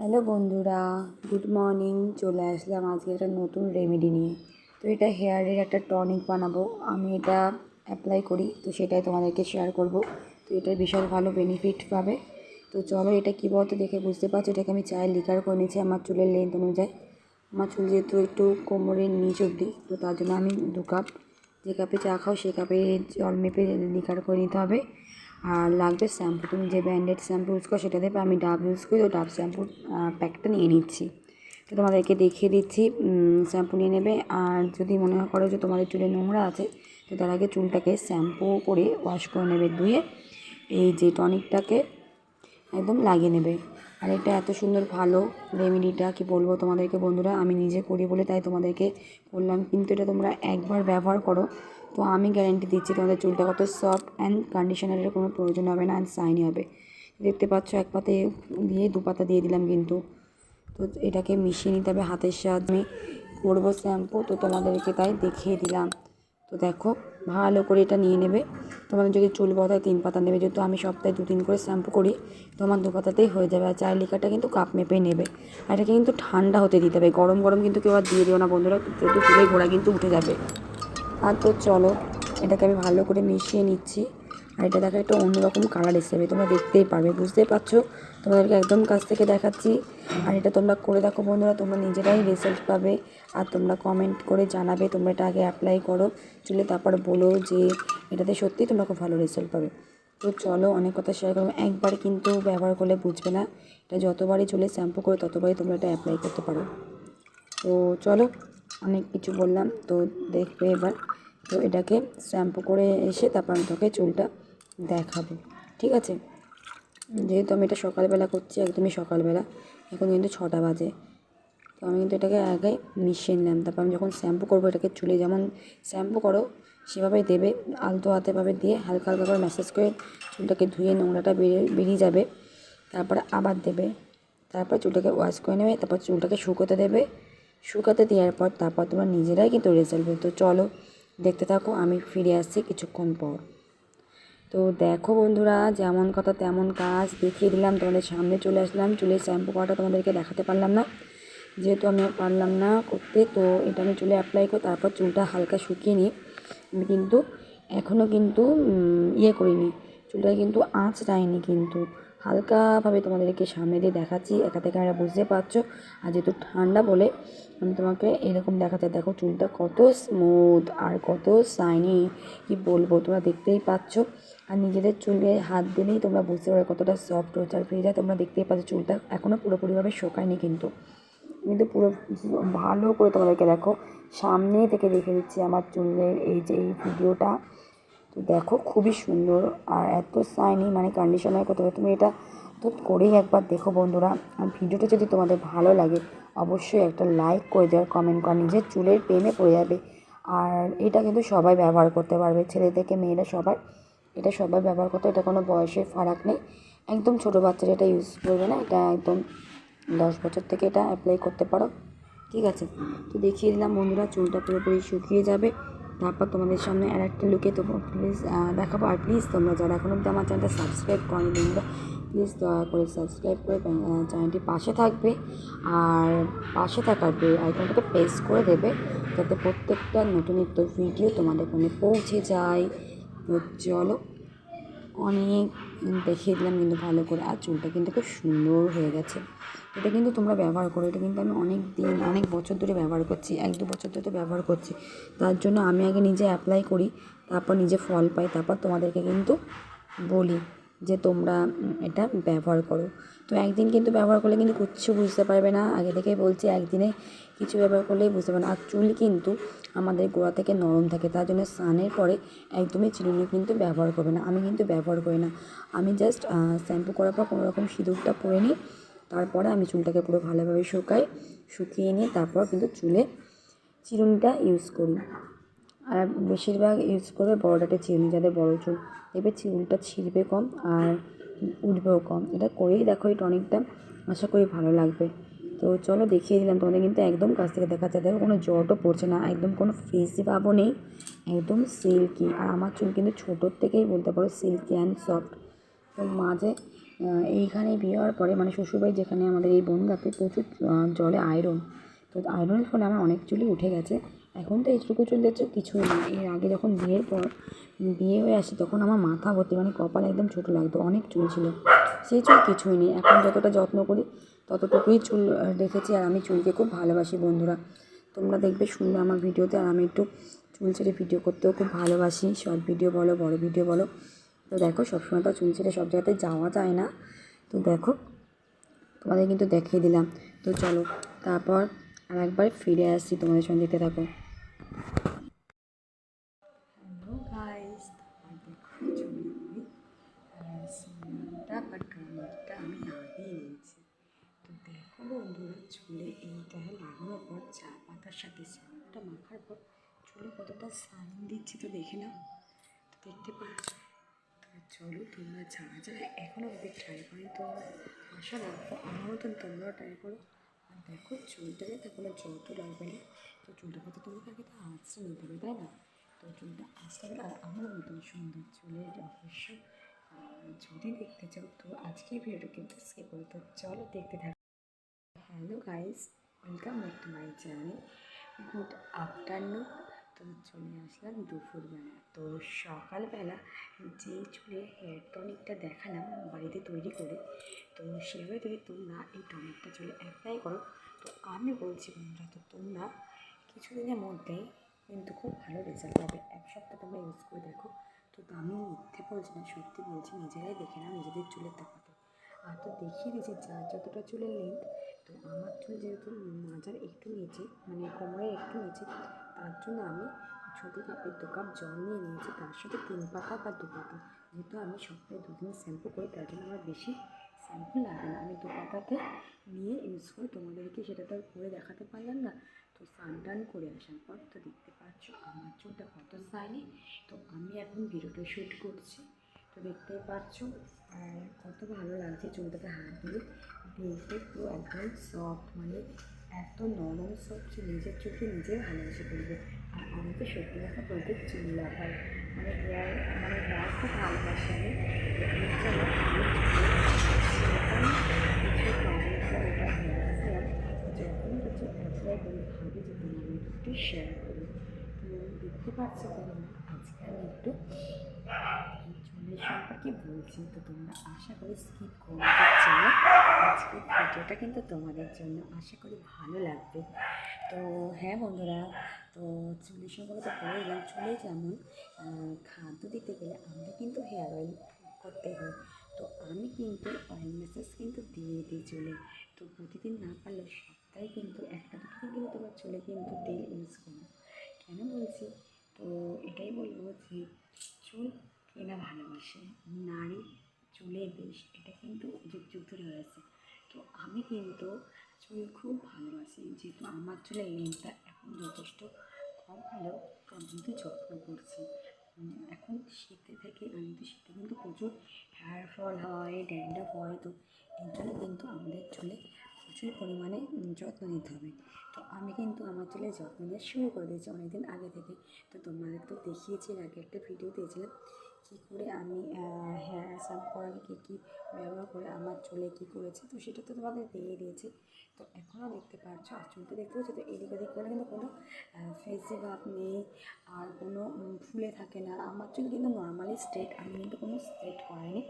Hello বন্ধুরা, good morning. চলে আসলাম আজকে একটা নতুন রেমেডি নিয়ে। তো এটা হেয়ারের একটা টনিক বানাবো। আমি এটা অ্যাপ্লাই করি, তো সেটাই তোমাদেরকে শেয়ার করব। তো এটা বিশাল ভালো বেনিফিট পাবে। তো চলো এটা কী বলতো দেখে বুঝতে পারছ? এটাকে আমি চায়ের লিকার করে নিয়েছি আমার চুলের লেন্থ অনুযায়ী। আমার চুল যেহেতু একটু কোমরের নিচ অবধি, তো তার জন্য আমি দু কাপ যে কাপে চা খাও সে কাপে জল মেপে লিকার করে নিতে হবে। আর লাগবে শ্যাম্পু, তুমি যে ব্র্যান্ডেড শ্যাম্পু ইউজ করো সেটা দেবে, আমি ডাব ইউজ করি তো ডাব শ্যাম্পুর প্যাকটা নিয়ে নিচ্ছি। তো তোমাদেরকে দেখিয়ে দিচ্ছি শ্যাম্পু নিয়ে নেবে, আর যদি মনে করো যে তোমাদের চুলে নোংরা আছে, তো তার আগে চুলটাকে শ্যাম্পু করে ওয়াশ করে নেবে ধুয়ে, এই যে টনিকটাকে একদম লাগিয়ে নেবে। আর এটা এত সুন্দর ভালো রেমেডিটা কি বলব তোমাদেরকে বন্ধুরা, আমি নিজে করি বলে তাই তোমাদেরকে বললাম, কিন্তু এটা তোমরা একবার ব্যবহার করো তো আমি গ্যারেন্টি দিচ্ছি তোমাদের চুলটা কত সফট অ্যান্ড কন্ডিশনারের কোনো প্রয়োজন হবে না অ্যান্ড সাইনি হবে। দেখতে পাচ্ছ এক পাতে দিয়ে দু পাতা দিয়ে দিলাম কিন্তু। তো এটাকে মিশিয়ে নিতে হবে হাতের সাহায্যে। আমি করব শ্যাম্পু তো তোমাদেরকে তাই দেখিয়ে দিলাম। তো দেখো, ভালো করে এটা নিয়ে নেবে। তোমাদের যদি চুল বদায় তিন পাতা নেবে, যেহেতু আমি সপ্তাহে দু তিন করে শ্যাম্পু করি, তোমার দু পাতাতেই হয়ে যাবে। আর চায়ের লিকারটা কিন্তু কাপ মেপে নেবে। আর এটাকে কিন্তু ঠান্ডা হতে দিতে হবে। গরম গরম কিন্তু কেউ আর দিয়ে দিও না বন্ধুরা, যেহেতু চুলের ঘোড়া কিন্তু উঠে যাবে। আর তো চলো, এটাকে আমি ভালো করে মিশিয়ে নিচ্ছি। আর এটা দেখা একটা অন্যরকম কালার এসেবে তোমরা দেখতেই পারবে, বুঝতেই পারছ? তোমাদেরকে একদম কাছ থেকে দেখাচ্ছি। আর এটা তোমরা করে দেখো বন্ধুরা, তোমরা নিজেরাই রেজাল্ট পাবে। আর তোমরা কমেন্ট করে জানাবে, তোমরা এটা আগে অ্যাপ্লাই করো। চলে তারপর বলো যে এটাতে সত্যিই তোমরা খুব ভালো রেজাল্ট পাবে। তো চলো, অনেক কথা শেয়ার করব। একবার কিন্তু ব্যবহার করলে বুঝবে না। এটা যতবারই চলে শ্যাম্পু করে, ততবারই তোমরা এটা অ্যাপ্লাই করতে পারো। তো চলো অনেক কিছু বললাম, তো দেখবে এবার। তো এটাকে শ্যাম্পু করে এসে তারপর আমি তোকে চুলটা দেখাবো, ঠিক আছে? যেহেতু আমি এটা সকালবেলা করছি, একদমই সকালবেলা, এখন কিন্তু ছটা বাজে। তো আমি কিন্তু এটাকে আগে মিশিয়ে নিলাম, তারপর আমি যখন শ্যাম্পু করব, এটাকে চুলে যেমন শ্যাম্পু করো, সেভাবেই দেবে, আলতো হাতেভাবে দিয়ে হালকা হালকা করে ম্যাসেজ করে চুলটাকে ধুয়ে নোংরাটা বেরিয়ে বেরিয়ে যাবে। তারপরে আবার দেবে, তারপর চুলটাকে ওয়াশ করে নেবে, তারপর চুলটাকে শুকোতে দেবে। শুকাতে দেওয়ার পর তারপর তোমরা নিজেরাই কিন্তু রেজাল্ট তো চলো দেখতে থাকো, আমি ফিরে আসছি কিছুক্ষণ পর। তো দেখো বন্ধুরা, যেমন কথা তেমন কাজ দেখিয়ে দিলাম, তোমাদের সামনে চলে আসলাম, চুলের শ্যাম্পু করাটা তোমাদেরকে দেখাতে পারলাম না। যেহেতু আমি পারলাম না করতে, তো এটা আমি চুলে অ্যাপ্লাই করি তারপর চুলটা হালকা শুকিয়ে নিই আমি কিন্তু এখনও কিন্তু ইয়ে করিনি। চুলটা কিন্তু আঁচ যায়নি কিন্তু। হালকাভাবে তোমাদেরকে সামনে দিয়ে দেখাচ্ছি, একা থেকে আমরা বুঝতে পারছ। আর যেহেতু ঠান্ডা বলে আমি তোমাকে এরকম দেখাতে দেখো চুলটা কত স্মুথ আর কত সাইনি কি বলব তোমরা দেখতেই পাচ্ছ। আর নিজেদের চুলে হাত দিলেই তোমরা বুঝতে পারো কতটা সফট হচ্ছে। আর ফ্রিজে তোমরা দেখতেই পাচ্ছ চুলটা এখনও পুরোপুরিভাবে শোকায়নি কিন্তু। কিন্তু পুরো ভালো করে তোমাদেরকে দেখো, সামনে থেকে দেখে দিচ্ছি আমার চুলের এই যে এই ভিডিওটা। তো দেখো, খুবই সুন্দর। আর এত সাইনি মানে কন্ডিশনার করতে হবে তুমি এটা তো করেই একবার দেখো বন্ধুরা। আর ভিডিওটা যদি তোমাদের ভালো লাগে, অবশ্যই একটা লাইক করে দেওয়ার কমেন্ট করা। নিজের চুলের প্রেমে পড়ে যাবে। আর এটা কিন্তু সবাই ব্যবহার করতে পারবে। ছেলে থেকে মেয়েরা সবাই এটা সবাই ব্যবহার করতে এটা কোনো বয়সের ফারাক নেই। একদম ছোটো বাচ্চারা এটা ইউজ করবে না, এটা একদম দশ বছর থেকে এটা অ্যাপ্লাই করতে পারো। ঠিক আছে? তো দেখিয়ে দিলাম বন্ধুরা, চুলটা পুরোপুরি শুকিয়ে যাবে। তারপর তোমাদের সামনে আর একটা লুকে তো প্লিজ দেখাবো। আর প্লিজ তোমরা যারা এখন অব্দি আমার চ্যানেলটা সাবস্ক্রাইব করেনি তোমরা প্লিজ দয়া করে সাবস্ক্রাইব করে চ্যানেলটি পাশে থাকবে। আর পাশে থাকার আইকনটাকে প্রেস করে দেবে, যাতে প্রত্যেকটা নতুন নিত্য ভিডিও তোমাদের ফোনে পৌঁছে যায়। চলো, অনেক দেখিয়ে দিলাম কিন্তু ভালো করে। আর চুলটা কিন্তু খুব সুন্দর হয়ে গেছে। এটা কিন্তু তোমরা ব্যবহার করো। এটা কিন্তু আমি অনেক দিন, অনেক বছর ধরে ব্যবহার করছি। এক দু বছর ধরে ব্যবহার করছি। তার জন্য আমি আগে নিজে অ্যাপ্লাই করি, তারপর নিজে ফল পাই, তারপর তোমাদেরকে কিন্তু বলি। যে তোমরা এটা ব্যবহার করো। তো একদিন কিন্তু ব্যবহার করলে কিন্তু কিচ্ছু বুঝতে পারবে না। আগে থেকেই বলছি, একদিনে কিছু ব্যবহার করলেই বুঝতে পারবে না। আর চুল কিন্তু আমাদের গোড়া থেকে নরম থাকে, তার জন্য স্নানের পরে একদমই চিরুনি কিন্তু ব্যবহার করবে না। আমি কিন্তু ব্যবহার করি না। আমি জাস্ট শ্যাম্পু করার পর কোনো রকম সিঁদুরটা পরে নিই, তারপরে আমি চুলটাকে পুরো ভালোভাবে শুকাই, শুকিয়ে নিয়ে তারপর কিন্তু চুলে চিরুনিটা ইউজ করি। আর বেশিরভাগ ইউজ করবে বড়োটাতে চিরুনি যাদের বড়ো চুল দেখবে চুলটা ছিঁড়বে কম আর উঠবেও কম। এটা করেই দেখো এই টনিকটা আশা করি ভালো লাগবে। তো চলো দেখিয়ে দিলাম, তোমাদের কিন্তু একদম কাছ থেকে দেখা যায় দেখো, কোনো জটও পড়ছে না, একদম কোনো ফ্রিজি পাবো নেই, একদম সিল্কি আর আমার চুল কিন্তু ছোটোর থেকেই বলতে পারো সিল্কি অ্যান্ড সফট তো মাঝে এইখানে বিয়ে হওয়ার পরে মানে শ্বশুরবাড়ি যেখানে আমাদের এই বনগাঁতে প্রচুর জলে আয়রন তো আয়রনের ফলে আমার অনেক চুলই উঠে গেছে। এখন তো এইটুকু চুল দেখছ কিছুই না। এর আগে যখন বিয়ের পর বিয়ে হয়ে আসি, তখন আমার মাথা ভর্তি মানে কপাল একদম ছোটো লাগতো, অনেক চুল ছিল। সেই চুল কিছুই নেই। এখন যতটা যত্ন করি, ততটুকুই চুল রেখেছি আর আমি চুলকে খুব ভালোবাসি, বন্ধুরা। তোমরা দেখবে শুনবে আমার ভিডিওতে। আর আমি একটু চুল ছেড়ে ভিডিও করতেও খুব ভালোবাসি। শর্ট ভিডিও বলো, বড় ভিডিও বলো। তো দেখো, সবসময় তো চুল ছেড়ে সব জায়গাতে যাওয়া যায় না। তো দেখো, তোমাদের কিন্তু দেখিয়ে দিলাম। তো চলো, তারপর আর একবার ফিরে আসছি, তোমাদের সঙ্গে দেখতে থাকো। আমি লাগিয়ে নিয়েছি তো দেখো বন্ধুরা পর, চা পাতার সাথে মাখার পর কতটা দিচ্ছে তো নাও। তো দেখতে পাচ্ছ? চলো তোমরা এখনও ট্রাই করি তো আশা রাখব আমার মতন তোমরাও ট্রাই করো। আর দেখো চুলটাকে তো কোনো যত লাগবে না। তো চুলটা তো তোমাকে আগে তো আঁচড়ে নিতে হবে তাই না? তো চুলটা আঁচড়ে আর আমার মতন সুন্দর চুলের অবশ্যই আহ, যদি দেখতে চাও তো আজকে ভিডিওটা কিন্তু স্কিপ করো তো চলো দেখতে থাকো। Hello guys welcome back to my channel good afternoon তো চলে আসলাম দুপুরবেলা। তো সকালবেলা যে চুলে হেয়ার টনিকটা দেখালাম বাড়িতে তৈরি করে, তো সেভাবে যদি তোমরা এই টনিকটা চুলে অ্যাপ্লাই করো, তো আমি বলছি বন্ধুরা, তো তোমরা কিছুদিনের মধ্যেই কিন্তু খুব ভালো রেজাল্ট পাবে। এক সপ্তাহ তোমরা ইউজ করে দেখো। তো আমি মিথ্যে বলছি না, সত্যি বলছি, নিজেরাই দেখে নাও নিজেদের চুলের তফাতে আর তো দেখিয়ে দিয়েছি যার যতটা চুলের লেন্থ তো আমার চুল যেহেতু মাজার একটু নিচে মানে কোমরের একটু নিচে তার জন্য আমি ছোটো কাপের দু কাপ জল নিয়ে নিয়েছি, তার সাথে তিন পাতা বা দু পাতা। যেহেতু আমি সপ্তাহে দুদিন শ্যাম্পু করি, তার জন্য আমার বেশি শ্যাম্পু লাগে না। আমি দু পাতাতে নিয়ে ইউজ করি। তোমাদেরকে সেটা তো করে দেখাতে পারলাম না। তো স্নান টান করে আসার পর তো দেখতে পাচ্ছ আমার চুলটা কত সাইনি। তো আমি এখন ভিডিওটা শ্যুট করছি। তো দেখতেই পাচ্ছ, আর কত ভালো লাগছে চুলটাকে হাত দিয়ে। দেখতে পুরো একদম সফট মানে এত নরম চুল নিজের চুলকে নিজে ভালোবেসে ফেলবে আর আমি তো সত্যি কথা বলতে চুল লাগাই মানে হেয়ার মানে হেয়ার খুব ভালোবাসি। আমি কিছু অ্যাপ্লাই করি ভাবি যে তোমাদের একটু শেয়ার করি তো দেখতে পাচ্ছ তোমরা আজকে আমি একটু সম্পর্কে বলছি তো তোমরা আশা করি স্কিপ করতে চাও আজকে ভিডিওটা কিন্তু তোমাদের জন্য আশা করি ভালো লাগবে তো হ্যাঁ বন্ধুরা তো চুলের সম্পর্কে তো বলে দিলাম চুলে যেমন খাদ্য দিতে গেলে আমাদের কিন্তু হেয়ার অয়েল করতে হয় তো আমি কিন্তু অয়েল ম্যাসাজ কিন্তু দিয়ে দিই চুলে তো প্রতিদিন না পারলেও সপ্তাহে কিন্তু একটা দুটো কিন্তু তোমার চুলে কিন্তু তেল ইউজ করো কেন বলছি তো এটাই বলব যে চুল কেনা ভালোবাসে। নারী চুলে বেশ, এটা কিন্তু যুগ যুগ ধরে হয়েছে। তো আমি কিন্তু চুল খুব ভালোবাসি, যেহেতু আমার চুলের লেন্থটা এখন যথেষ্ট কম হলেও তো আমি কিন্তু যত্ন করছি। এখন শীতে থেকে আমি তো শীতে কিন্তু প্রচুর হেয়ার ফল হয় ড্যান্ড্রফ হয়, তো এর জন্য কিন্তু আমাদের চুলে প্রচুর পরিমাণে যত্ন নিতে হবে। তো আমি কিন্তু আমার চুলের যত্ন নেওয়া শুরু করে দিয়েছি অনেকদিন আগে থেকে। তো তোমাদের তো দেখিয়েছি আগে একটা ভিডিও দিয়েছিলাম কী করে আমি হেয়ার শ্যাম্পু করার কী কী ব্যবহার করে আমার চুলে কী করেছি, তো সেটা তো তোমাদের দিয়ে দিয়েছি। তো এখনও দেখতে পাচ্ছ, আর চুলটা দেখতে পাচ্ছ, তো এদিক ওদিক করে কিন্তু কোনো ফেসে ভাব নেই, আর কোনো ফুলে থাকে না। আমার চুল কিন্তু নর্মালি স্ট্রেট আমি কিন্তু কোনো স্ট্রেট করাইনি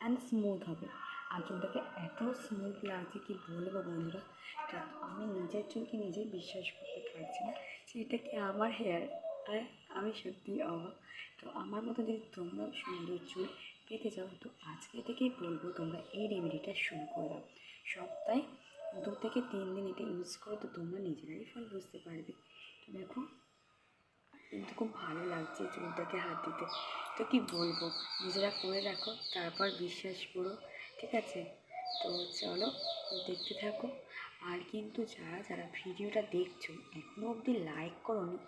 অ্যান্ড স্মুথ হবে। আর চুলটাকে এত স্মুথ লাগছে, কি বলব বন্ধুরা আমি নিজের চুলকে নিজেই বিশ্বাস করতে পারছি না সেটা কি আমার হেয়ার আমি সত্যি অবাক। তো আমার মতো যদি তোমরা সুন্দর চুল পেতে চাও, তো আজকে থেকেই বলব তোমরা এই রেমেডিটা শুরু করে দাও। সপ্তাহে দু থেকে তিন দিন এটা ইউজ করো, তো তোমরা নিজেরাই ফল বুঝতে পারবে। তো দেখো, কিন্তু খুব ভালো লাগছে চুলটাকে হাত দিতে। তো কি বলব, নিজেরা করে রাখো, তারপর বিশ্বাস করো, ঠিক আছে? তো চলো, দেখতে থাকো। আর কিন্তু যারা যারা ভিডিওটা দেখছ এখনও অবধি লাইক করোনি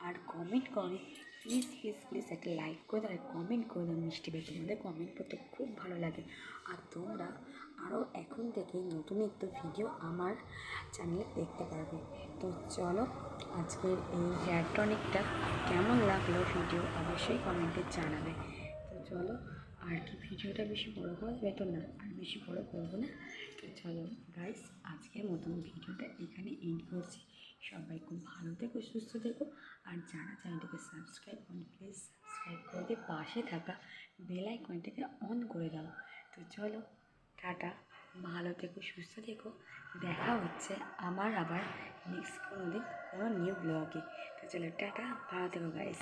আর কমেন্ট করোনি প্লিজ প্লিজ প্লিজ একটা লাইক করে দাও কমেন্ট করে দাও মিষ্টি ভাই। তোমাদের কমেন্ট করতে খুব ভালো লাগে। আর তোমরা আরও এখন থেকে নতুন নিত্য ভিডিও আমার চ্যানেলে দেখতে পারবে। তো চলো, আজকের এই হেয়ার টনিকটা কেমন লাগল ভিডিও অবশ্যই কমেন্টে জানাবে। তো চলো আর কি, ভিডিওটা বেশি বড় করা যাবে তো না, আর বেশি বড় করব না। তো চলো গাইস আজকের মতন ভিডিওটা এখানে এন্ড করছি। সবাই খুব ভালো থেকো, সুস্থ থেকো। আর যারা চ্যানেলটাকে সাবস্ক্রাইব করুন প্লিজ সাবস্ক্রাইব করে দিয়ে পাশে থাকা বেল আইকনটাকে অন করে দাও। তো চলো, টাটা, ভালো থেকো, সুস্থ থেকো। দেখা হচ্ছে আমার আবার নেক্সট কোনো দিন কোনো নিউ ব্লগে তো চলো, টাটা, ভালো থেকো গাইস